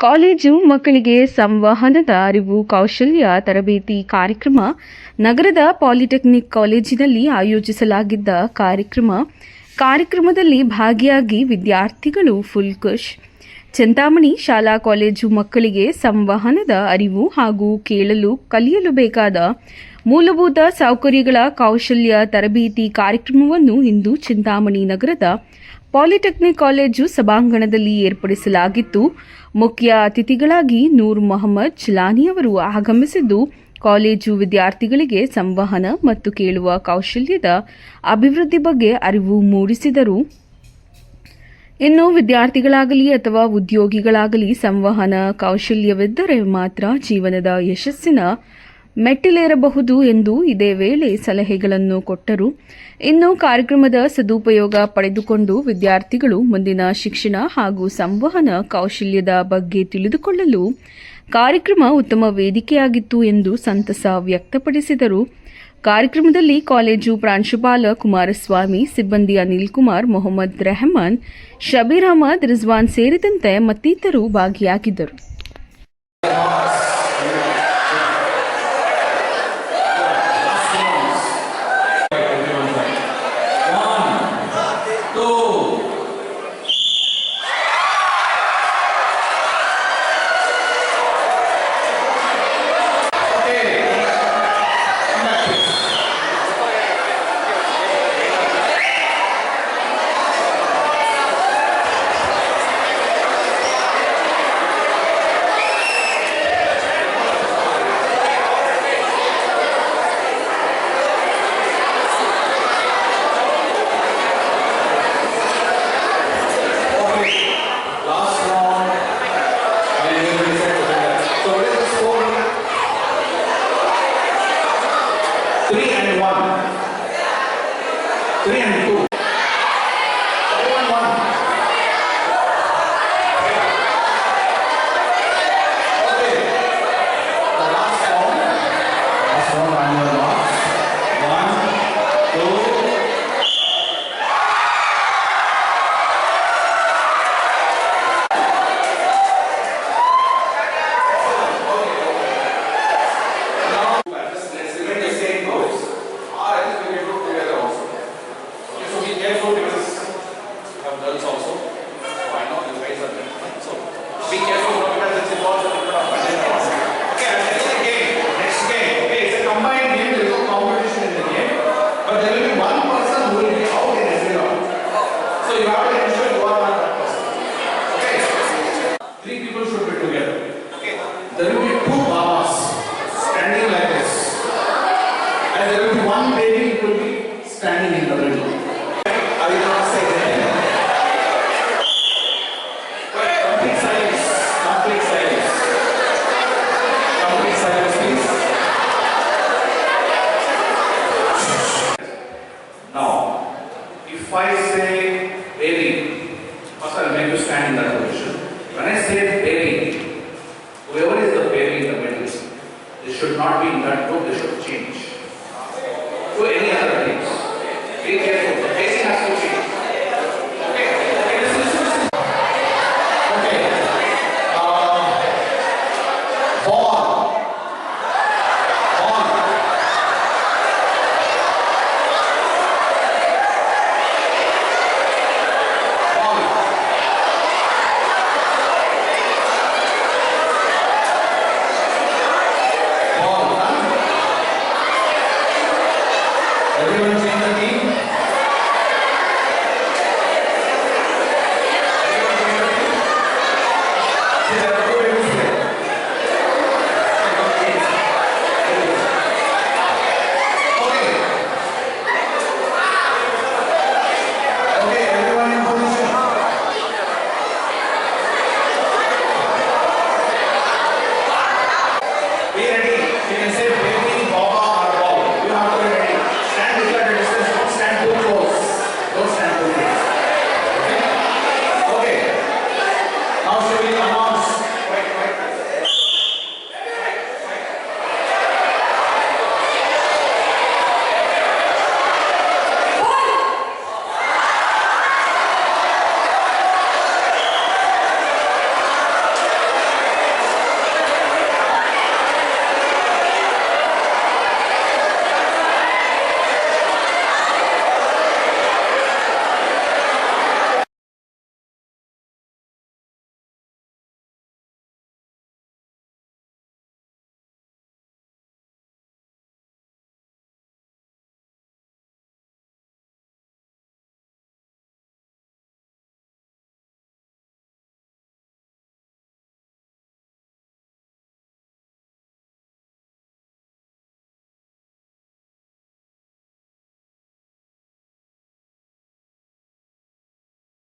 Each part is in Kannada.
ಕಾಲೇಜು ಮಕ್ಕಳಿಗೆ ಸಂವಹನದ ಅರಿವು, ಕೌಶಲ್ಯ, ತರಬೇತಿ ಕಾರ್ಯಕ್ರಮ, ನಗರದ ಪಾಲಿಟೆಕ್ನಿಕ್ ಕಾಲೇಜಿನಲ್ಲಿ ಆಯೋಜಿಸಲಾಗಿದ್ದ ಕಾರ್ಯಕ್ರಮ. ಕಾರ್ಯಕ್ರಮದಲ್ಲಿ ಭಾಗಿಯಾಗಿ ವಿದ್ಯಾರ್ಥಿಗಳು ಫುಲ್ ಖುಷ್ ಚಿಂತಾಮಣಿ ಶಾಲಾ ಕಾಲೇಜು ಮಕ್ಕಳಿಗೆ ಸಂವಹನದ ಅರಿವು ಹಾಗೂ ಕೇಳಲು, ಕಲಿಯಲು ಬೇಕಾದ ಮೂಲಭೂತ ಸೌಕರ್ಯಗಳ ಕೌಶಲ್ಯ ತರಬೇತಿ ಕಾರ್ಯಕ್ರಮವನ್ನು ಇಂದು ಚಿಂತಾಮಣಿ ನಗರದ ಪಾಲಿಟೆಕ್ನಿಕ್ ಕಾಲೇಜು ಸಭಾಂಗಣದಲ್ಲಿ ಏರ್ಪಡಿಸಲಾಗಿತ್ತು. ಮುಖ್ಯ ಅತಿಥಿಗಳಾಗಿ ನೂರ್ ಮೊಹಮ್ಮದ್ ಚಲಾನಿ ಅವರು ಆಗಮಿಸಿದ್ದು, ಕಾಲೇಜು ವಿದ್ಯಾರ್ಥಿಗಳಿಗೆ ಸಂವಹನ ಮತ್ತು ಕೇಳುವ ಕೌಶಲ್ಯದ ಅಭಿವೃದ್ಧಿ ಬಗ್ಗೆ ಅರಿವು ಮೂಡಿಸಿದರು. ಇನ್ನು ವಿದ್ಯಾರ್ಥಿಗಳಾಗಲಿ ಅಥವಾ ಉದ್ಯೋಗಿಗಳಾಗಲಿ ಸಂವಹನ ಕೌಶಲ್ಯವಿದ್ದರೆ ಮಾತ್ರ ಜೀವನದ ಯಶಸ್ಸಿನ ಮೆಟ್ಟಿಲೇರಬಹುದು ಎಂದು ಇದೇ ವೇಳೆ ಸಲಹೆಗಳನ್ನು ಕೊಟ್ಟರು. ಇನ್ನು ಕಾರ್ಯಕ್ರಮದ ಸದುಪಯೋಗ ಪಡೆದುಕೊಂಡು ವಿದ್ಯಾರ್ಥಿಗಳು ಮುಂದಿನ ಶಿಕ್ಷಣ ಹಾಗೂ ಸಂವಹನ ಕೌಶಲ್ಯದ ಬಗ್ಗೆ ತಿಳಿದುಕೊಳ್ಳಲು ಕಾರ್ಯಕ್ರಮ ಉತ್ತಮ ವೇದಿಕೆಯಾಗಿತ್ತು ಎಂದು ಸಂತಸ ವ್ಯಕ್ತಪಡಿಸಿದರು. ಕಾರ್ಯಕ್ರಮದಲ್ಲಿ ಕಾಲೇಜು ಪ್ರಾಂಶುಪಾಲ ಕುಮಾರಸ್ವಾಮಿ, ಸಿಬ್ಬಂದಿ ಅನಿಲ್ ಕುಮಾರ್, ಮೊಹಮ್ಮದ್ ರೆಹಮಾನ್, ಶಬೀರ್ ಅಹಮದ್, ರಿಜ್ವಾನ್ ಸೇರಿದಂತೆ ಮತ್ತಿತರರು ಭಾಗಿಯಾಗಿದ್ದರು. not being that position.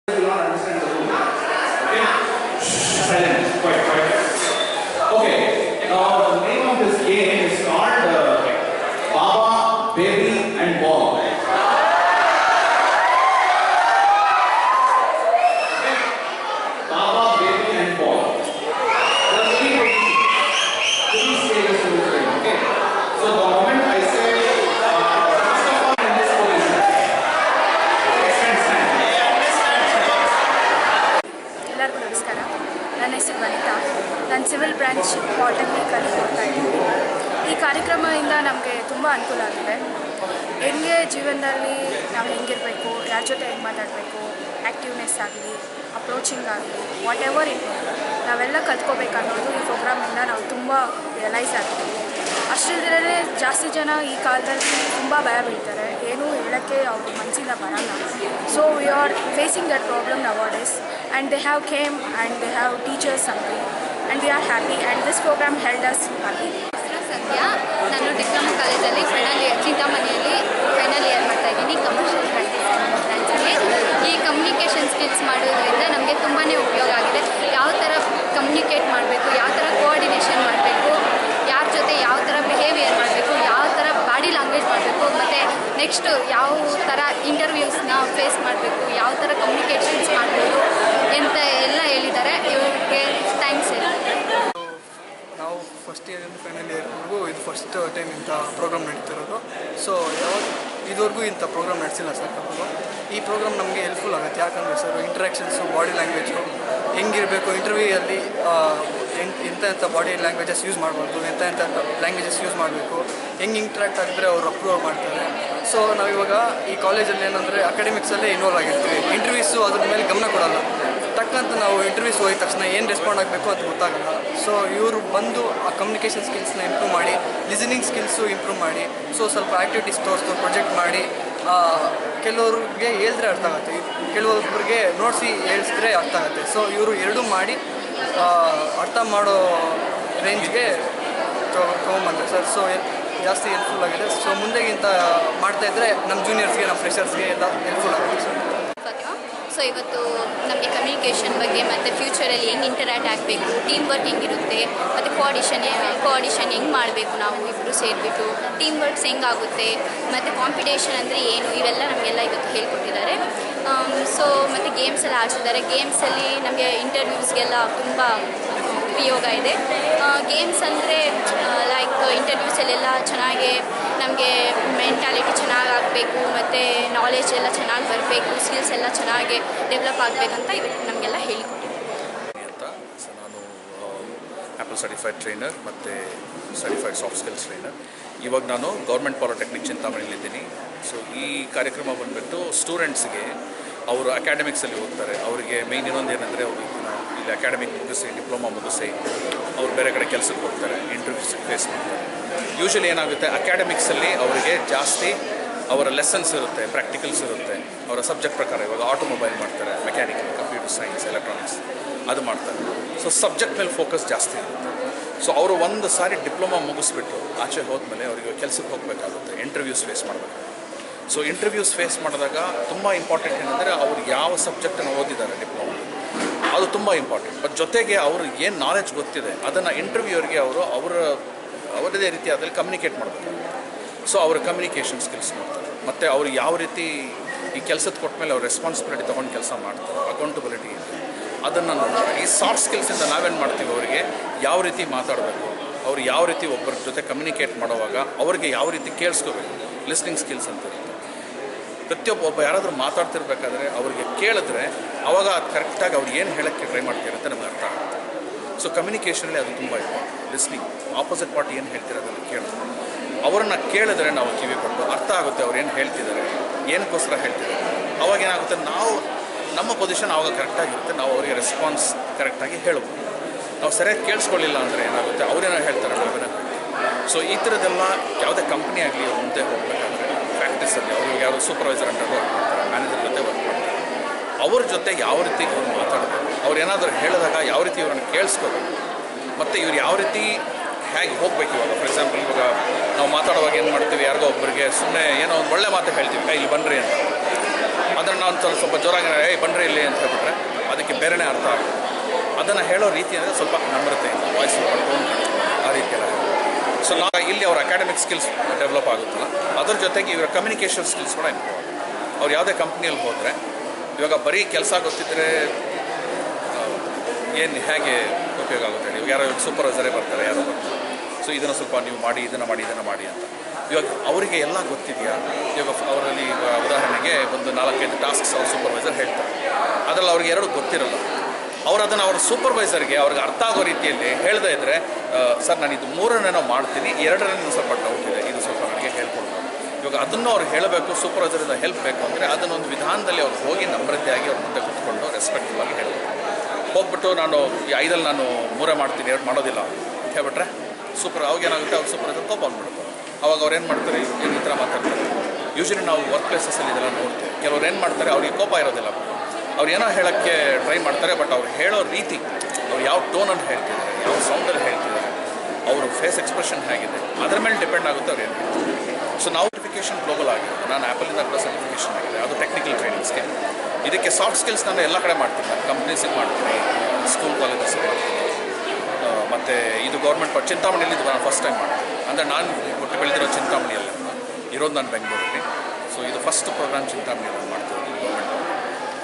Do not understand ನಮಗೆ ತುಂಬ ಅನುಕೂಲ ಆಗಿದೆ ಹೆಂಗೆ ಜೀವನದಲ್ಲಿ ನಾವು ಹೆಂಗಿರಬೇಕು, ಯಾರ ಜೊತೆ ಹೆಂಗೆ ಮಾತಾಡಬೇಕು ಆ್ಯಕ್ಟಿವ್ನೆಸ್ ಆಗಲಿ ಅಪ್ರೋಚಿಂಗ್ ಆಗಲಿ ವಾಟ್ ಎವರ್ ಇಟ್ ನಾವೆಲ್ಲ ಕಲ್ತ್ಕೋಬೇಕನ್ನೋದು ಈ ಪ್ರೋಗ್ರಾಮಿಂದ ನಾವು ತುಂಬ ರಿಯಲೈಸ್ ಆಗ್ತೀವಿ. ಅಷ್ಟಿಲ್ಲದೇ ಜಾಸ್ತಿ ಜನ ಈ ಕಾಲದಲ್ಲಿ ತುಂಬ ಭಯ ಬೀಳ್ತಾರೆ. ಏನೂ ಹೇಳೋಕ್ಕೆ ಅವ್ರ ಮನಸ್ಸಿಂದ ಬರಲ್ಲ. So we are facing that problem nowadays and they have came and they have teachers something and we are happy and this program held us happy Sandhya ನಾನು ಡಿಪ್ಲೊಮಾ ಕಾಲೇಜಲ್ಲಿ ಫೈನಲ್ ಇಯರ್ ಚಿಂತಾಮಣಿಯಲ್ಲಿ ಫೈನಲ್ ಇಯರ್ ಮಾಡ್ತಾ ಇದ್ದೀನಿ ಕಮರ್ಷಿಯಲ್ ಪ್ರಾಕ್ಟೀಸ್ ಈ ಕಮ್ಯುನಿಕೇಷನ್ ಸ್ಕಿಲ್ಸ್ ಮಾಡೋದ್ರಿಂದ ನಮಗೆ ತುಂಬಾ ಉಪಯೋಗ ಆಗಿದೆ. ಯಾವ ಥರ ಕಮ್ಯುನಿಕೇಟ್ ಮಾಡಬೇಕು, ಯಾವ ಥರ ಕೋಆರ್ಡಿನೇಷನ್ ಮಾಡಬೇಕು, ಯಾರ ಜೊತೆ ಯಾವ ಥರ ಬಿಹೇವಿಯರ್ ಮಾಡಬೇಕು, ಯಾವ ಥರ ಬಾಡಿ ಲ್ಯಾಂಗ್ವೇಜ್ ಮಾಡಬೇಕು, ಮತ್ತು ನೆಕ್ಸ್ಟು ಯಾವ ಥರ ಇಂಟರ್ವ್ಯೂಸ್ನ ಫೇಸ್ ಮಾಡಬೇಕು, ಯಾವ ಥರ ಕಮ್ಯುನಿಕೇಷನ್ಸ್ ಮಾಡಬೇಕು ಅಂತ ಫಸ್ಟ್ ಇಯರಿಂದ ಫೈನಲ್ ಇಯರ್ವರೆಗೂ ಇದು ಫಸ್ಟ್ ಟೈಮ್ ಇಂಥ ಪ್ರೋಗ್ರಾಮ್ ನಡೀತಿರೋದು. ಸೊ ಯಾವಾಗ ಇದುವರೆಗೂ ಇಂಥ ಪ್ರೋಗ್ರಾಮ್ ನಡೆಸಿಲ್ಲ ಸರ್ ಈ ಪ್ರೋಗ್ರಾಮ್ ನಮಗೆ ಹೆಲ್ಪ್ಫುಲ್ ಆಗುತ್ತೆ. ಯಾಕಂದರೆ ಸರ್ ಇಂಟ್ರ್ಯಾಕ್ಷನ್ಸು ಬಾಡಿ ಲ್ಯಾಂಗ್ವೇಜು ಹೆಂಗಿರಬೇಕು ಇಂಟರ್ವ್ಯೂಯಲ್ಲಿ ಎಂಥ ಎಂಥ ಬಾಡಿ ಲ್ಯಾಂಗ್ವೇಜಸ್ ಯೂಸ್ ಮಾಡಬಾರ್ದು ಎಂಥ ಎಂಥ ಲ್ಯಾಂಗ್ವೇಜಸ್ ಯೂಸ್ ಮಾಡಬೇಕು, ಹೆಂಗೆ ಇಂಟ್ರ್ಯಾಕ್ಟ್ ಆಗಿದ್ರೆ ಅವರು ಅಪ್ರೂವ್ ಮಾಡ್ತಾರೆ. ಸೊ ನಾವಿವಾಗ ಈ ಕಾಲೇಜಲ್ಲಿ ಏನಂದರೆ ಅಕಾಡೆಮಿಕ್ಸಲ್ಲೇ ಇನ್ವಾಲ್ವ್ ಆಗಿರ್ತೀವಿ. ಇಂಟರ್ವ್ಯೂಸು ಅದ್ರ ಮೇಲೆ ಗಮನ ಕೊಡಲ್ಲ. ತಕ್ಕಂತ ನಾವು ಇಂಟರ್ವ್ಯೂಸ್ ಹೋಗಿದ ತಕ್ಷಣ ಏನು ರೆಸ್ಪಾಂಡ್ ಆಗಬೇಕು ಅಂತ ಗೊತ್ತಾಗಲ್ಲ. ಸೊ ಇವರು ಬಂದು ಆ ಕಮ್ಯುನಿಕೇಷನ್ ಸ್ಕಿಲ್ಸ್ನ ಇಂಪ್ರೂವ್ ಮಾಡಿ ಲಿಸನಿಂಗ್ ಸ್ಕಿಲ್ಸು ಇಂಪ್ರೂವ್ ಮಾಡಿ ಸೊ ಸ್ವಲ್ಪ ಆ್ಯಕ್ಟಿವಿಟೀಸ್ ತೋರಿಸ್ತು ಪ್ರೊಜೆಕ್ಟ್ ಮಾಡಿ ಕೆಲವ್ರಿಗೆ ಹೇಳಿದ್ರೆ ಅರ್ಥ ಆಗುತ್ತೆ. ಕೆಲವೊಬ್ಬರಿಗೆ ನೋಡಿಸಿ ಹೇಳಿಸಿದ್ರೆ ಅರ್ಥ ಆಗುತ್ತೆ. ಸೊ ಇವರು ಎರಡೂ ಮಾಡಿ ಅರ್ಥ ಮಾಡೋ ರೇಂಜ್ಗೆ ತೊಗೊಂಬಂದ್ರೆ. ಸರ್ ಸೊ ಜಾಸ್ತಿ ಹೆಲ್ಪ್ಫುಲ್ ಆಗಿದೆ. ಸೊ ಮುಂದೆಗಿಂತ ಮಾಡ್ತಾ ಇದ್ದರೆ ನಮ್ಮ ಜೂನಿಯರ್ಸ್ಗೆ ನಮ್ಮ ಫ್ರೆಷರ್ಸ್ಗೆ ಎಲ್ಲ ಹೆಲ್ಪ್ಫುಲ್ ಆಗುತ್ತೆ. ಸರ್ ಸೊ ಇವತ್ತು ನಮಗೆ ಕಮ್ಯುನಿಕೇಷನ್ ಬಗ್ಗೆ ಮತ್ತು ಫ್ಯೂಚರಲ್ಲಿ ಹೆಂಗೆ ಇಂಟರ್ಯಾಕ್ಟ್ ಆಗಬೇಕು ಟೀಮ್ ವರ್ಕ್ ಹೆಂಗಿರುತ್ತೆ, ಮತ್ತು ಕೋಆಡಿಷನ್ ಕೋಆಡಿಷನ್ ಹೆಂಗೆ ಮಾಡಬೇಕು ನಾವು ಇಬ್ಬರು ಸೇರಿಬಿಟ್ಟು ಟೀಮ್ ವರ್ಕ್ಸ್ ಹೆಂಗಾಗುತ್ತೆ, ಮತ್ತು ಕಾಂಪಿಟೇಷನ್ ಅಂದರೆ ಏನು, ಇವೆಲ್ಲ ನಮಗೆಲ್ಲ ಇವತ್ತು ಹೇಳ್ಕೊಟ್ಟಿದ್ದಾರೆ. ಸೊ ಮತ್ತು ಗೇಮ್ಸ್ ಎಲ್ಲ ಆಡ್ಸಿದ್ದಾರೆ. ಗೇಮ್ಸಲ್ಲಿ ನಮಗೆ ಇಂಟರ್ವ್ಯೂಸ್ಗೆಲ್ಲ ತುಂಬ ಉಪಯೋಗ ಇದೆ. ಗೇಮ್ಸ್ ಅಂದರೆ ಲೈಕ್ ಇಂಟರ್ವ್ಯೂಸಲ್ಲೆಲ್ಲ ಚೆನ್ನಾಗಿ ನಮಗೆ ಮೆಂಟಾಲಿಟಿ ಚೆನ್ನಾಗಿ ಆಗಬೇಕು, ಮತ್ತು ನಾಲೆಜ್ ಎಲ್ಲ ಚೆನ್ನಾಗಿ ಬರಬೇಕು ಸ್ಕಿಲ್ಸ್ ಎಲ್ಲ ಚೆನ್ನಾಗಿ ಡೆವಲಪ್ ಆಗಬೇಕಂತ ಇವತ್ತು ನಮಗೆಲ್ಲ ಹೇಳಿಕೊಟ್ಟಿದ್ದಾರೆ. ಅಂತ. ನಾನು ಆ್ಯಪಲ್ ಸರ್ಟಿಫೈಡ್ ಟ್ರೈನರ್ ಮತ್ತು ಸರ್ಟಿಫೈಡ್ ಸಾಫ್ಟ್ ಸ್ಕಿಲ್ಸ್ ಟ್ರೈನರ್ ಇವಾಗ ನಾನು ಗೌರ್ಮೆಂಟ್ ಪಾಲಿಟೆಕ್ನಿಕ್ ಚಿಂತಾಮಣಿಲಿದ್ದೀನಿ ಸೊ ಈ ಕಾರ್ಯಕ್ರಮ ಬಂದುಬಿಟ್ಟು ಸ್ಟೂಡೆಂಟ್ಸ್ಗೆ ಅವರು ಅಕಾಡೆಮಿಕ್ಸಲ್ಲಿ ಹೋಗ್ತಾರೆ. ಅವರಿಗೆ ಮೇಯ್ನ್ ಇನ್ನೊಂದು ಏನಂದರೆ ಅವರು ಇಲ್ಲಿ ಅಕಾಡೆಮಿಕ್ ಮುಗಿಸಿ, ಡಿಪ್ಲೊಮಾ ಮುಗಿಸಿ, ಅವ್ರು ಬೇರೆ ಕಡೆ ಕೆಲಸಕ್ಕೆ ಹೋಗ್ತಾರೆ ಇಂಟರ್ವ್ಯೂಸ್ ಫೇಸ್ ಮಾಡ್ತಾರೆ. ಯೂಶಲಿ ಏನಾಗುತ್ತೆ ಅಕಾಡೆಮಿಕ್ಸಲ್ಲಿ ಅವರಿಗೆ ಜಾಸ್ತಿ ಅವರ ಲೆಸನ್ಸ್ ಇರುತ್ತೆ ಪ್ರಾಕ್ಟಿಕಲ್ಸ್ ಇರುತ್ತೆ. ಅವರ ಸಬ್ಜೆಕ್ಟ್ ಪ್ರಕಾರ, ಇವಾಗ ಆಟೋಮೊಬೈಲ್ ಮಾಡ್ತಾರೆ ಮೆಕ್ಯಾನಿಕಲ್ ಕಂಪ್ಯೂಟರ್ ಸೈನ್ಸ್ ಎಲೆಕ್ಟ್ರಾನಿಕ್ಸ್ ಅದು ಮಾಡ್ತಾರೆ. ಸೊ ಸಬ್ಜೆಕ್ಟ್ ಮೇಲೆ ಫೋಕಸ್ ಜಾಸ್ತಿ ಇರುತ್ತೆ. ಸೊ ಅವರು ಒಂದು ಸಾರಿ ಡಿಪ್ಲೊಮಾ ಮುಗಿಸ್ಬಿಟ್ಟು ಆಚೆ ಹೋದ್ಮೇಲೆ ಅವರಿಗೆ ಕೆಲಸಕ್ಕೆ ಹೋಗಬೇಕಾಗುತ್ತೆ ಇಂಟರ್ವ್ಯೂಸ್ ಫೇಸ್ ಮಾಡಬೇಕು. ಸೊ ಇಂಟರ್ವ್ಯೂಸ್ ಫೇಸ್ ಮಾಡಿದಾಗ ತುಂಬ ಇಂಪಾರ್ಟೆಂಟ್ ಏನಂದರೆ ಅವ್ರು ಯಾವ ಸಬ್ಜೆಕ್ಟನ್ನು ಓದಿದ್ದಾರೆ ಡಿಪ್ಲೊಮಾ ಅದು ತುಂಬ ಇಂಪಾರ್ಟೆಂಟ್ ಬಟ್ ಜೊತೆಗೆ ಅವ್ರಿಗೆ ಏನು ನಾಲೆಜ್ ಗೊತ್ತಿದೆ, ಅದನ್ನು ಇಂಟರ್ವ್ಯೂವರ್ಗೆ ಅವರು ಅವರ, ಅವರದೇ ರೀತಿ ಅದರಲ್ಲಿ ಕಮ್ಯುನಿಕೇಟ್ ಮಾಡಬೇಕು. ಸೊ ಅವ್ರ ಕಮ್ಯುನಿಕೇಷನ್ ಸ್ಕಿಲ್ಸ್ ಮಾಡ್ತಾರೆ ಮತ್ತು ಅವ್ರು ಯಾವ ರೀತಿ ಈ ಕೆಲಸದ ಕೊಟ್ಟ ಮೇಲೆ ಅವ್ರು ರೆಸ್ಪಾನ್ಸಿಬಿಲಿಟಿ ತೊಗೊಂಡು ಕೆಲಸ ಮಾಡ್ತಾರೆ ಅಕೌಂಟಬಿಲಿಟಿ ಇದೆ. ಅದನ್ನು ನೋಡ್ತಾರೆ. ಈ ಸಾಫ್ಟ್ ಸ್ಕಿಲ್ಸಿಂದ ನಾವೇನು ಮಾಡ್ತೀವಿ ಅವರಿಗೆ? ಯಾವ ರೀತಿ ಮಾತಾಡಬೇಕು? ಅವ್ರು ಯಾವ ರೀತಿ ಒಬ್ಬರ ಜೊತೆ ಕಮ್ಯುನಿಕೇಟ್ ಮಾಡುವಾಗ ಅವ್ರಿಗೆ ಯಾವ ರೀತಿ ಕೇಳಿಸ್ಕೋಬೇಕು? ಲಿಸ್ನಿಂಗ್ ಸ್ಕಿಲ್ಸ್ ಅಂತ ಪ್ರತಿಯೊಬ್ಬ ಒಬ್ಬ ಯಾರಾದರೂ ಮಾತಾಡ್ತಿರ್ಬೇಕಾದ್ರೆ ಅವರಿಗೆ ಕೇಳಿದ್ರೆ ಅವಾಗ ಅದು ಕರೆಕ್ಟಾಗಿ ಅವ್ರು ಏನು ಹೇಳೋಕ್ಕೆ ಟ್ರೈ ಮಾಡ್ತಾರೆ ಅಂತ ನಮ್ಗೆ ಅರ್ಥ ಆಗುತ್ತೆ. ಸೊ ಕಮ್ಯುನಿಕೇಷನಲ್ಲಿ ಅದು ತುಂಬ ಇಂಪಾರ್ಟೆಂಟ್ ಲಿಸ್ನಿಂಗ್ ಆಪೋಸಿಟ್ ಪಾರ್ಟಿ ಏನು ಹೇಳ್ತೀರ ಅದನ್ನು ಕೇಳೋದು ಅವರನ್ನು ಕೇಳಿದ್ರೆ ನಾವು ಕಿವಿ ಕೊಟ್ಟು ಅರ್ಥ ಆಗುತ್ತೆ ಅವ್ರು ಏನು ಹೇಳ್ತಿದ್ದಾರೆ ಏನಕ್ಕೋಸ್ಕರ ಹೇಳ್ತಿದ್ದಾರೆ. ಅವಾಗ ಏನಾಗುತ್ತೆ, ನಾವು ನಮ್ಮ ಪೊಸಿಷನ್ ಆವಾಗ ಕರೆಕ್ಟಾಗಿರುತ್ತೆ ನಾವು ಅವರಿಗೆ ರೆಸ್ಪಾನ್ಸ್ ಕರೆಕ್ಟಾಗಿ ಹೇಳ್ಬೋದು. ನಾವು ಸರಿಯಾಗಿ ಕೇಳಿಸ್ಕೊಳ್ಳಿಲ್ಲ ಅಂದರೆ ಏನಾಗುತ್ತೆ ಅವ್ರೇನೋ ಹೇಳ್ತಾರೆ ಸೊ ಈ ಥರದ್ದೆಲ್ಲ ಯಾವುದೇ ಕಂಪ್ನಿ ಆಗಲಿ ಮುಂದೆ ಹೋಗಬೇಕಾದ್ರೆ ಪ್ರಾಕ್ಟೀಸಲ್ಲಿ ಅವ್ರಿಗೆ ಯಾರು ಸೂಪರ್ವೈಸರ್ ಅಂತ ವರ್ಕ್ ಮಾಡ್ತಾರೆ ಮ್ಯಾನೇಜರ್ ಜೊತೆ ವರ್ಕ್ ಮಾಡ್ತಾರೆ. ಅವ್ರ ಜೊತೆ ಯಾವ ರೀತಿ ಅವ್ರು ಮಾತಾಡಬೇಕು ಅವ್ರು ಏನಾದರೂ ಹೇಳಿದಾಗ ಯಾವ ರೀತಿ ಇವ್ರನ್ನ ಕೇಳಿಸ್ಕೋಬೇಕು? ಮತ್ತು ಇವ್ರು ಯಾವ ರೀತಿ ಹೇಗೆ ಹೋಗ್ಬೇಕು ಇವಾಗ? ಫಾರ್ ಎಕ್ಸಾಂಪಲ್ ಇವಾಗ ನಾವು ಮಾತಾಡುವಾಗ ಏನು ಮಾಡ್ತೀವಿ? ಯಾರಿಗೋ ಒಬ್ಬರಿಗೆ ಸುಮ್ಮನೆ ಏನೋ ಒಂದು ಒಳ್ಳೆ ಮಾತು ಹೇಳ್ತೀವಿ. ಇಲ್ಲಿ ಬನ್ನಿರಿ ಅಂತ. ಅದನ್ನು ನಾವು ಸ್ವಲ್ಪ ಸ್ವಲ್ಪ ಜೋರಾಗಿ ಏಯ್ ಬನ್ನಿರಿ ಇಲ್ಲಿ ಅಂತ ಹೇಳ್ಬಿಟ್ರೆ ಅದಕ್ಕೆ ಬೇರೆನೇ ಅರ್ಥ ಆಗುತ್ತೆ ಅದನ್ನು ಹೇಳೋ ರೀತಿ ಅಂದರೆ ಸ್ವಲ್ಪ ನಮ್ರತೆ ವಾಯ್ಸ್ ಆ ಆ ರೀತಿಯೆಲ್ಲ ಸೊ ನಾವು ಇಲ್ಲಿ ಅವ್ರ ಅಕಾಡೆಮಿಕ್ ಸ್ಕಿಲ್ಸ್ ಡೆವಲಪ್ ಆಗುತ್ತಲ್ಲ, ಅದ್ರ ಜೊತೆಗೆ ಇವರ ಕಮ್ಯುನಿಕೇಷನ್ ಸ್ಕಿಲ್ಸ್ ಕೂಡ ಇಂಪ್ರೂವ್ ಆಗುತ್ತೆ. ಅವ್ರು ಯಾವುದೇ ಕಂಪ್ನಿಯಲ್ಲಿ ಹೋದರೆ, ಇವಾಗ ಬರೀ ಕೆಲಸ ಗೊತ್ತಿದ್ದರೆ ಏನು ಹೇಗೆ ಉಪಯೋಗ ಆಗುತ್ತೆ ಇವಾಗ ಯಾರೋ ಸೂಪರ್ವೈಸರೇ ಬರ್ತಾರೆ, ಯಾರೋ ಬರ್ತಾರೆ. ಸೊ ಇದನ್ನು ಸ್ವಲ್ಪ ನೀವು ಮಾಡಿ, ಇದನ್ನು ಮಾಡಿ ಇದನ್ನು ಮಾಡಿ ಅಂತ. ಇವಾಗ ಅವರಿಗೆ ಎಲ್ಲ ಗೊತ್ತಿದೆಯಾ? ಇವಾಗ ಅವರಲ್ಲಿ ಉದಾಹರಣೆಗೆ ಒಂದು ನಾಲ್ಕೈದು ಟಾಸ್ಕ್ಸ್ ಅವ್ರ ಸೂಪರ್ವೈಸರ್ ಹೇಳ್ತಾರೆ. ಅದರಲ್ಲಿ ಅವ್ರಿಗೆ ಎರಡು ಗೊತ್ತಿರಲ್ಲ. ಅವ್ರು ಅದನ್ನು ಅವ್ರ ಸೂಪರ್ವೈಸರ್ಗೆ ಅವ್ರಿಗೆ ಅರ್ಥ ಆಗೋ ರೀತಿಯಲ್ಲಿ ಹೇಳ್ದೇ ಇದ್ದರೆ ಸರ್, ನಾನು ಇದು ಮೂರನೇನೋ ಮಾಡ್ತೀನಿ ಎರಡನೇ ಸ್ವಲ್ಪ ಡೌಟ್ ಇದೆ, ಇದು ಸ್ವಲ್ಪ ನನಗೆ ಹೇಳ್ಕೊಡ್ಬೋದು ಇವಾಗ ಅದನ್ನು ಅವ್ರು ಹೇಳಬೇಕು ಸೂಪರ್ವೈಸರಿಂದ ಹೆಲ್ಪ್ ಬೇಕು ಅಂದರೆ ಅದನ್ನೊಂದು ವಿಧಾನದಲ್ಲಿ ಅವ್ರು ಹೋಗಿ ನಮ್ರತೆಯಾಗಿ ಅವ್ರ ಮುಂದೆ ಕೂತ್ಕೊಂಡು ರೆಸ್ಪೆಕ್ಟಿವ್ ಆಗಿ ಹೇಳಬೇಕು. ಹೋಗ್ಬಿಟ್ಟು ನಾನು ಐದಲ್ಲಿ ನಾನು ಮೂರೇ ಮಾಡ್ತೀನಿ, ಎರಡು ಮಾಡೋದಿಲ್ಲ, ಹೇಳ್ಬಿಟ್ರೆ ಸೂಪರ್ ಅವಾಗೇನಾಗುತ್ತೆ ಅವ್ರು ಸೂಪರ್ ಕೋಪ ಬಂದ್ಬಿಡುತ್ತೆ ಅವಾಗ ಅವ್ರು ಏನು ಮಾಡ್ತಾರೆ ಏನು ಈ ಥರ ಮಾತಾಡ್ತಾರೆ. ಯೂಶಲಿ ನಾವು ವರ್ಕ್ ಪ್ಲೇಸಸ್ಸಲ್ಲಿ ಇದೆಲ್ಲ ನೋಡ್ತೀವಿ. ಕೆಲವ್ರು ಏನು ಮಾಡ್ತಾರೆ, ಅವ್ರಿಗೆ ಕೋಪ ಇರೋದಿಲ್ಲ. ಅವ್ರು ಏನೋ ಹೇಳೋಕ್ಕೆ ಟ್ರೈ ಮಾಡ್ತಾರೆ, ಬಟ್ ಅವ್ರು ಹೇಳೋ ರೀತಿ, ಅವ್ರು ಯಾವ ಟೋನಲ್ಲಿ ಹೇಳ್ತಿದ್ದಾರೆ, ಯಾವ ಸೌಂಡಲ್ಲಿ ಹೇಳ್ತಿದ್ದಾರೆ, ಅವರು ಫೇಸ್ ಎಕ್ಸ್ಪ್ರೆಷನ್ ಹೇಗಿದೆ, ಅದ್ರ ಮೇಲೆ ಡಿಪೆಂಡ್ ಆಗುತ್ತೆ ಅವ್ರು ಏನು ಸೊ ನಾವು ಸರ್ಟಿಫಿಕೇಷನ್ ಗ್ಲೋಬಲ್ ಆಗಿದೆ ನಾನು ಆ್ಯಪಲಿಂದ ಕೂಡ ಸರ್ಟಿಫಿಕೇಷನ್ ಆಗಿದೆ ಅದು ಟೆಕ್ನಿಕಲ್ ಟ್ರೈನಿಂಗ್ಸ್ಗೆ ಇದಕ್ಕೆ ಸಾಫ್ಟ್ ಸ್ಕಿಲ್ಸ್ ನಾನು ಎಲ್ಲ ಕಡೆ ಮಾಡ್ತೀನಿ ಕಂಪ್ನೀಸಿಗೆ ಮಾಡ್ತೀನಿ ಸ್ಕೂಲ್ ಕಾಲೇಜಸ್ಗೆ ಮತ್ತು ಇದು ಗೌರ್ಮೆಂಟ್ ಚಿಂತಾಮಣಿಯಲ್ಲಿ ಇದು ನಾನು ಫಸ್ಟ್ ಟೈಮ್ ಮಾಡ್ತೀನಿ. ಅಂದರೆ ನಾನು ಹುಟ್ಟು ಬೆಳೆದಿರೋ ಚಿಂತಾಮಣಿಯಲ್ಲಿ, ಇರೋದು ನಾನು ಬೆಂಗಳೂರಲ್ಲಿ. ಸೊ ಇದು ಫಸ್ಟ್ ಪ್ರೋಗ್ರಾಮ್ ಚಿಂತಾಮಣಿಯಲ್ಲಿ ಮಾಡ್ತೀನಿ